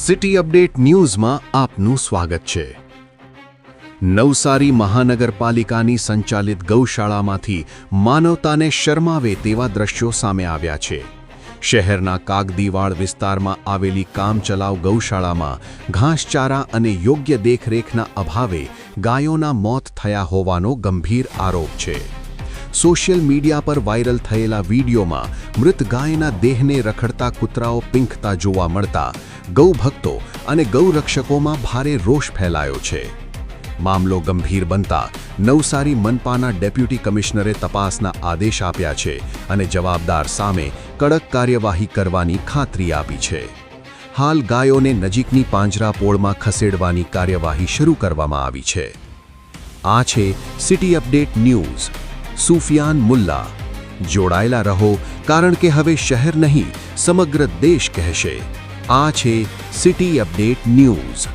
City update ન્યૂઝમાં આપનું સ્વાગત છે. નવસારી મહાનગરપાલિકાની સંચાલિત ગૌશાળામાંથી માનવતાને શરમાવે તેવા દ્રશ્યો સામે આવ્યા છે. શહેરના કાગદીવાડ વિસ્તારમાં આવેલી કામચલાઉ ગૌશાળામાં ઘાસચારા અને યોગ્ય દેખરેખના અભાવે ગાયોના મોત થયા હોવાનો ગંભીર આરોપ છે. સોશિયલ મીડિયા પર વાયરલ થયેલા વિડીયોમાં મૃત ગાયના દેહને રખડતા કૂતરાઓ પીંખતા જોવા મળતા ગૌભક્તો અને ગૌરક્ષકોમાં ભારે રોષ ફેલાયો છે. મામલો ગંભીર બનતા નવસારી મનપાના ડેપ્યુટી કમિશનરે તપાસના આદેશ આપ્યા છે અને જવાબદાર સામે કડક કાર્યવાહી કરવાની ખાતરી આપી છે. હાલ ગાયોને નજીકની પાંજરાપોળમાં ખસેડવાની કાર્યવાહી શરૂ કરવામાં આવી છે. આ છે city update news. Sufiyan Mulla. જોડાયેલા રહો, કારણ કે હવે શહેર નહીં, સમગ્ર દેશ કહેશે. આ છે સિટી અપડેટ ન્યૂઝ.